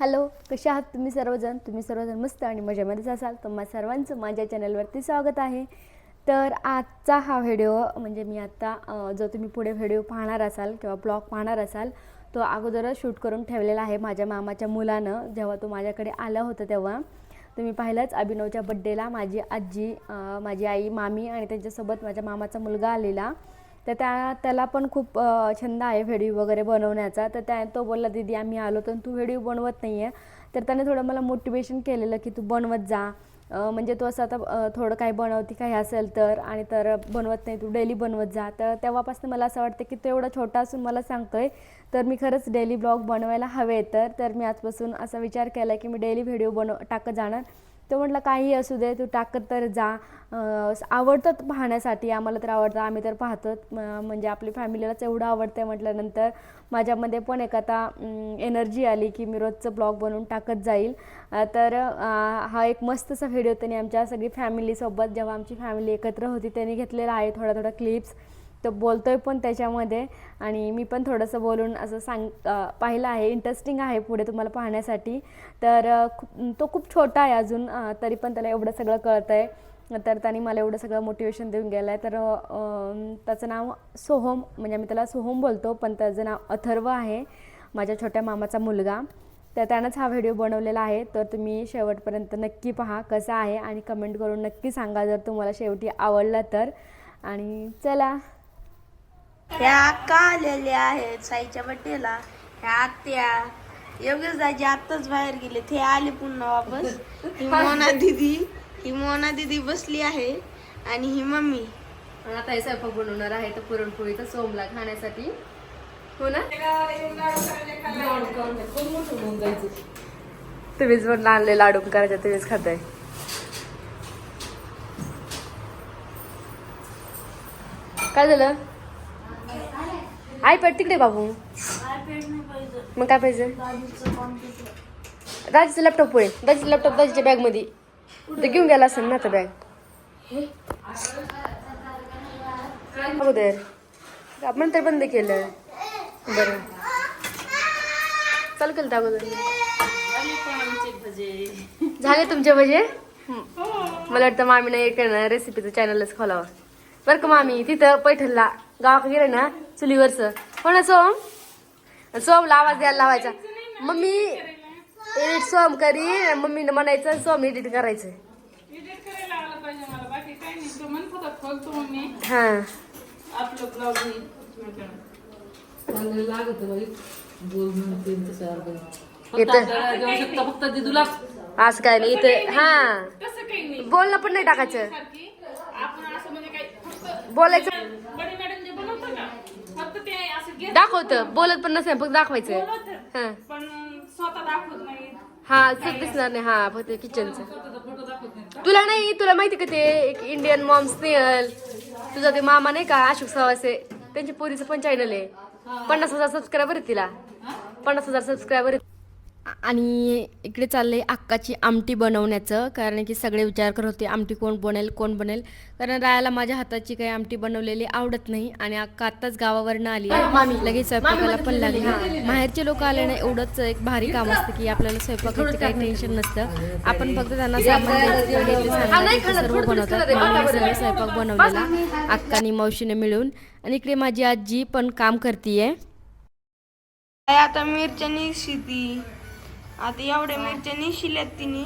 Hello कसे आहात तुम्ही सर्वजण? तुम्ही सर्वजण मस्त आणि मजेमध्येच असाल तुम्हा सर्वांचं माझ्या चॅनलवरती स्वागत आहे. तर आजचा हा व्हिडिओ म्हणजे मी आत्ता जो तुम्ही पुढे व्हिडिओ पाहणार असाल किंवा ब्लॉग पाहणार असाल तो अगोदरच शूट करून ठेवलेला आहे माझ्या मामाच्या मुलानं जेव्हा तो माझ्याकडे आला होता तेव्हा. तुम्ही पाहिलंच अभिनवच्या बड्डेला माझी आजी माझी आई मामी आणि त्यांच्यासोबत माझ्या मामाचा मुलगा आलेला. तर त्या त्याला पण खूप छंद आहे व्हिडिओ वगैरे बनवण्याचा. तर त्या तो बोलला दीदी आम्ही आलो तर तू व्हिडिओ बनवत नाही आहे तर त्याने थोडं मला मोटिवेशन केलेलं की तू बनवत जा. म्हणजे तू असं आता थोडं काही बनवते काही असेल तर आणि तर बनवत नाही तू डेली बनवत जा. तर तेव्हापासून मला असं वाटतं की तो एवढा छोटा असून मला सांगतोय तर मी खरंच डेली ब्लॉग बनवायला हवे तर. तर मी आजपासून असा विचार केला की मी डेली व्हिडिओ बनव टाकत जाणार. तो म्हटलं काही असू दे तू टाकत तर जा. आवडतात आवडतं पाहण्यासाठी आम्हाला तर आवडतं आम्ही तर पाहतो. म्हणजे आपली फॅमिलीलाच एवढं आवडतं म्हटल्यानंतर माझ्यामध्ये पण एक आता एनर्जी आली की मी रोजचं ब्लॉग बनवून टाकत जाईल. तर हा एक मस्तसा व्हिडिओ त्यांनी आमच्या सगळी फॅमिलीसोबत जेव्हा आमची फॅमिली एकत्र होती त्यांनी घेतलेला आहे. थोडा थोडा क्लिप्स. तो आहे पण त्याच्यामध्ये. आणि मी पण थोडंसं बोलून असं सांग पाहिलं आहे. इंटरेस्टिंग आहे पुढे तुम्हाला पाहण्यासाठी. तर खूप तो खूप छोटा आहे अजून तरी पण त्याला एवढं सगळं कळतं आहे तर त्याने मला एवढं सगळं मोटिवेशन देऊन गेलं आहे तर त्याचं नाव सोहम म्हणजे आम्ही त्याला सोहम बोलतो पण त्याचं नाव अथर्व आहे माझ्या छोट्या मामाचा मुलगा. तर त्यानंच हा व्हिडिओ बनवलेला आहे. तर तुम्ही शेवटपर्यंत नक्की पहा कसा आहे. आणि कमेंट करून नक्की सांगा जर तुम्हाला शेवटी आवडला तर. आणि चला. ह्या अक्का आलेल्या आहेत साईच्या बड्डेला. ह्या आत्या. योगेश दाजी आत्ताच बाहेर गेले ते आले पुन्हा वापस. ही मोना दिदी. ही मोना दिदी बसली आहे. आणि ही मम्मी. आता हे स्वयंपाक बनवणार आहे तर पुरणपोळीचा सोमला खाण्यासाठी. हो ना? तुम्हीच पण आणले लाडू करायचे तुम्हीच खाताय. काय झालं? आई पेट तिकडे बाबू. मग काय पाहिजे? दाजीचं लॅपटॉप पुढे. दाजीचं लॅपटॉप दाजीच्या बॅगमध्ये ते घेऊन गेला असेल ना आता बॅग अगोदर. आपण तर बंद केलं. बरं. चालू केलं अगोदर. झाले तुमचे भजे? मला वाटतं मामीने एक ना रेसिपीचं चॅनलच खोलावं. बरं का मामी तिथं पैठणला गावाकडे गेलं ना चुलीवरच. हो ना सोम? सोमला आवाज द्यायला लावायचा. मम्मी एडिट सोम करी मम्मीनं म्हणायचं सोम एडिट करायचं. एडिट करायला आलं पाहिजे मला बाकी काही नाही. तो म्हणत होता खोलतो मम्मी. हा. असं काय नाही इथं. हा. तसं काही नाही. बोलणं पण नाही टाकायचं सारखी आपण असं म्हणजे काही फक्त बोलायचं. बडी मॅडम जे बनवतं का फक्त ते असं घेत दाखवतं. बोलत पण नसेल फक्त दाखवायचं हा. पण स्वतः दाखवत नाही. हा सुद्धा दिसणार नाही. हा फक्त किचनचं तुला नाही तुला माहिती का ते एक इंडियन मॉम स्नेहल तुझा ते मामा नाही का अशोक सवासे त्यांच्या पोरीचं पण चॅनल आहे. पन्नास हजार सबस्क्रायबर आहेत तिला. पन्नास हजार सबस्क्रायबर आहेत. आणि इकडे चाललंय अक्काची आमटी बनवण्याचं कारण की सगळे विचार करत होते आमटी कोण बनेल कोण बनेल? कारण रायाला माझ्या हाताची काही आमटी बनवलेली आवडत नाही आणि अक्का आत्ताच गावावरनं आली लगेच स्वयंपाकाला पण लागली. बाहेरचे लोक आले ना एवढंच एक भारी काम असतं की आपल्याला स्वयंपाकाचं काही टेन्शन नसतं. आपण फक्त त्यांना सामान सर्व बनवतात. स्वयंपाक बनवलेला अक्कानी मावशीने मिळून. आणि इकडे माझी आजी पण काम करतीये. आता मिरच्या निशिती आता एवढ्या मिरच्या निशिल्यात तिने.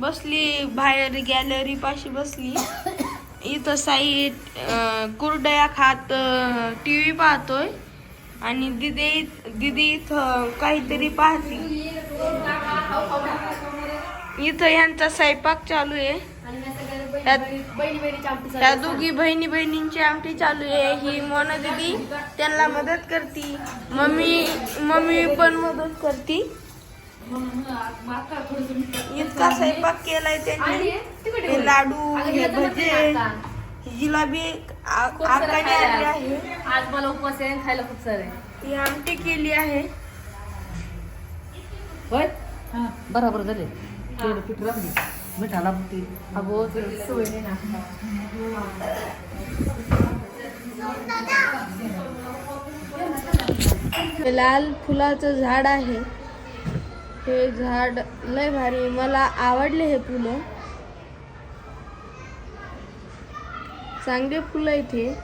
बसली बाहेर गॅलरी पाशी बसली. इथं साई कुरडया खात टी व्ही पाहतोय. आणि दिदी दिदी इथं काहीतरी पाहते. इथं यांचा स्वयंपाक चालू आहे. त्या दोघी बहिणी बहिणींची आमटी चालू आहे. ही मोना दिदी त्यांना मदत करती. मम्मी मम्मी पण मदत करती. इतका स्वयंपाक केलाय त्यांनी. हे लाडू हे भजे जिलाबी आकाने आणली आहे. आज मला उपवास आहे खायला खूप सारे ही आमटी केली आहे. होय? हा. बरोबर झाले. पीठ मिठाला ती अगो सोय नाही ना. लाल फुलाचं झाड आहे. हे झाड लय भारी मला आवडले हे फुलं. चांगले फुलं इथे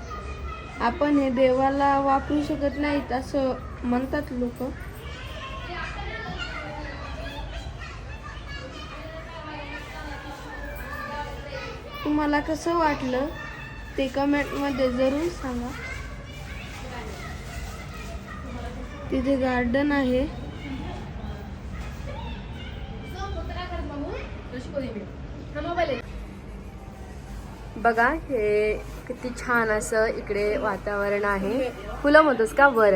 आपण हे देवाला वापरू शकत नाहीत असं म्हणतात लोक. तुम्हाला कसं वाटलं ते कमेंटमध्ये जरूर सांगा. तिथे गार्डन आहे. बघा हे किती छान असं इकडे वातावरण आहे. फुलं म्हणतोस का? वर.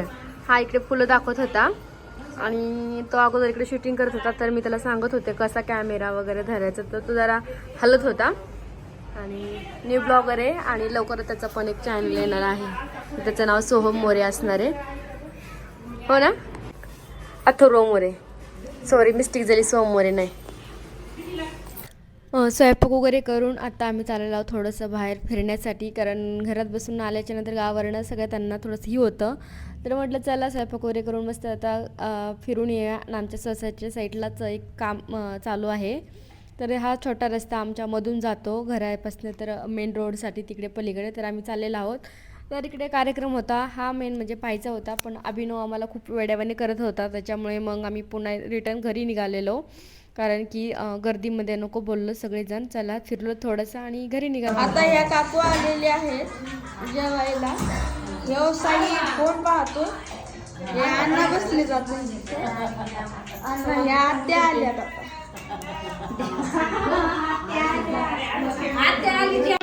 हा इकडे फुलं दाखवत होता. आणि तो अगोदर इकडे शूटिंग करत होता तर मी त्याला सांगत होते कसा कॅमेरा वगैरे धरायचा तर तो जरा हलत होता. आणि न्यू ब्लॉगर आहे आणि लवकरच त्याचा पण एक चॅनल येणार आहे. त्याचं नाव सोहम मोरे असणार आहे. हो ना? अथर्व मोरे. सॉरी मिस्टेक झाली सोहम मोरे नाही. स्वयंपाक वगैरे करून आता आम्ही चाललेलो आहोत थोडंसं बाहेर फिरण्यासाठी. कारण घरात बसून आल्याच्यानंतर गावावरनं सगळ्या त्यांना थोडंसं ही होतं. तर म्हटलं चला स्वयंपाक वगैरे करून मस्त आता फिरून येऊया. आणि आमच्या सोसायटीच्या साईडलाच एक काम चालू आहे. तर हा छोटा रस्ता आमच्यामधून जातो. घरापासून तर मेन रोडसाठी तिकडे पलीकडे तर आम्ही चाललेलो आहोत. तर इकडे कार्यक्रम होता. हा मेन म्हणजे पाहायचा होता. पण अभिनव आम्हाला खूप वेड्यावाने करत होता. त्याच्यामुळे मग आम्ही पुन्हा रिटर्न घरी निघालेलो. कारण की गर्दीमध्ये नको बोललो सगळेजण. चला फिरलो थोडंसं आणि घरी निघालो. आता ह्या काकू आलेले आहेत जेवायला. व्यवसायी कोण पाहतो? हे अण्णा बसले जाते ह्या आत्या आल्यात आता